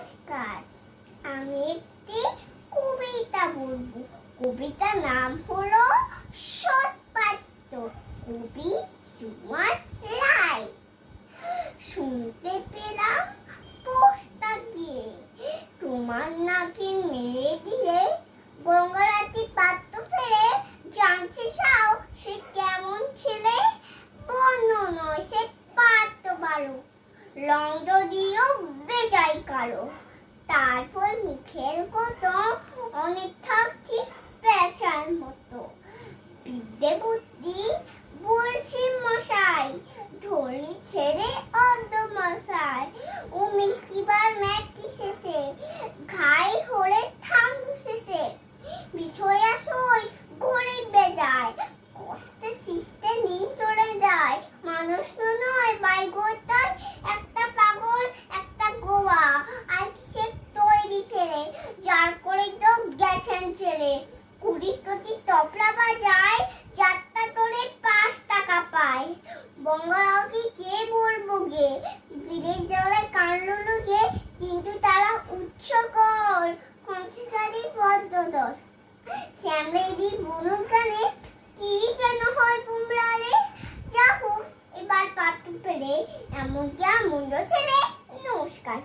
নমস্কার। আমি একটি কবিতা বলব। কবিতার নাম হলো সৎপাত্র কবি সুমার রায়। শুনতে পেলাম পোস্তা গিয়ে তোমার নাকি মেরে দিলে গঙ্গারাতি পাত্র ফেরে জানছে চাও সে কেমন ছেলে? নয় সে পাত্র বারো রং যদিও কালো তারপর মুখের কত অনেক থাকি পেঁচার মতো। বিদ্যে বুদ্ধি বলছি মশাই ছেড়ে অর্ধ মশাই। ও মিষ্টিবার ম্যাকটি শেষে, ঘাই হলে ঠান্ডু শেষে। বিষয় আসই ঘুরে বেজায়। কষ্টে সিস্টে নিন চলে যায়। মানুষ তো নয় বাইগোটায় ছেলে কুড়ি কোটি টপলা বাজায়, যাত্রা তোরে পাঁচ টাকা পায়। বঙ্গরাওকে কে বলব গে? বিলের জলে কানলো লোকে কিন্তু তারা উচ্চ কর কংসকারী পদ্মদল। শ্যামলেদি বনুর গানে কি যেন হয় কুমড়া রে যা হোক, এবার পাত্র পেরে এমন কি মুন্ড ছেলে নমস্কার।